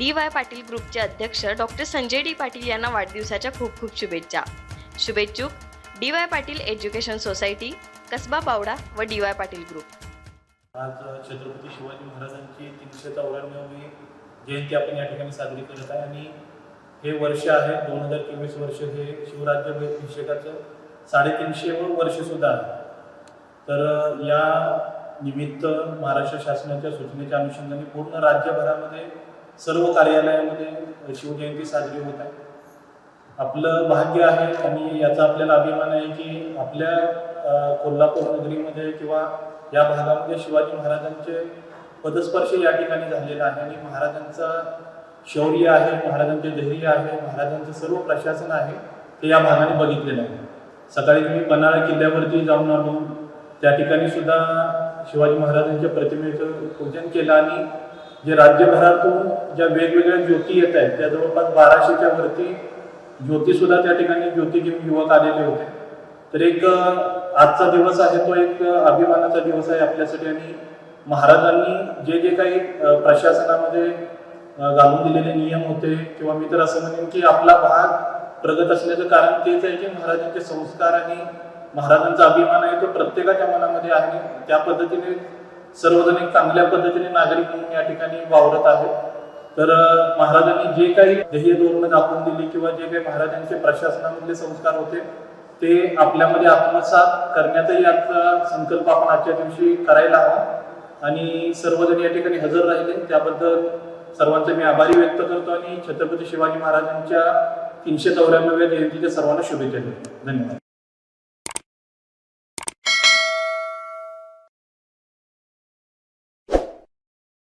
D Y Patil ग्रुपचे अध्यक्ष doctor Sanjay D Patil यांना वाढदिवसाच्या खूप खूप शुभेच्छा. शुभेच्छुक D Y Patil education society Kasba Bawda व डी वाय पाटील ग्रुप. आज छत्रपती शिवाजी महाराजांची तीनशे चौऱ्याण्णवी जयंती आपण या ठिकाणी साजरी करत आहे आणि हे वर्ष आहे दोन हजार तेवीस वर्ष हे शिवराज्याभिषेकाचं साडेतीनशे वर्ष सुद्धा आहे. तर या निमित्त महाराष्ट्र शासनाच्या सूचनेच्या अनुषंगाने पूर्ण राज्यभरामध्ये सर्व कार्यालयामध्ये शिवजयंती साजरी होत आहे. आपलं भाग्य आहे आणि याचा आपल्याला अभिमान आहे की आपल्या कोल्हापूर नगरीमध्ये किंवा या भागामध्ये शिवाजी महाराजांचे पदस्पर्श या ठिकाणी झालेला आहे आणि महाराजांचा शौर्य आहे महाराजांचे धैर्य आहे महाराजांचं सर्व प्रशासन आहे ते या भागाने बघितलेलं आहे. सकाळी मी पन्हाळा किल्ल्यावरती जाऊन आलो. त्या ठिकाणी सुद्धा शिवाजी महाराजांच्या प्रतिमेचं पूजन केलं आणि जे राज्यभरातून ज्या वेगवेगळ्या ज्योती येत आहेत त्या जवळपास बाराशेच्या वरती ज्योती सुद्धा त्या ठिकाणी ज्योती घेऊन युवक आलेले होते. तर एक आजचा दिवस आहे तो एक अभिमानाचा दिवस आहे आपल्यासाठी आणि महाराजांनी जे जे काही प्रशासनामध्ये घालून दिलेले नियम होते किंवा मी तर असं म्हणेन की आपला भाग प्रगत असण्याचं कारण तेच आहे की महाराजांचे संस्कार आणि महाराजांचा अभिमान आहे तो प्रत्येकाच्या मनामध्ये आहे त्या पद्धतीने सर्वजण एक चांगल्या पद्धतीने नागरिक म्हणून या ठिकाणी वावरत आहेत. तर महाराजांनी जे काही ध्येय धोरणं दाखवून दिली किंवा जे काही महाराजांचे प्रशासनामधले संस्कार होते ते आपल्यामध्ये आत्मसात करण्याचाही आजचा संकल्प आपण आजच्या दिवशी करायला हवा. आणि सर्वजण या ठिकाणी हजर राहिले. त्याबद्दल सर्वांचे मी आभारी व्यक्त करतो आणि छत्रपती शिवाजी महाराजांच्या तीनशे चौऱ्याण्णव्या जयंतीच्या सर्वांना शुभेच्छा देतो. धन्यवाद.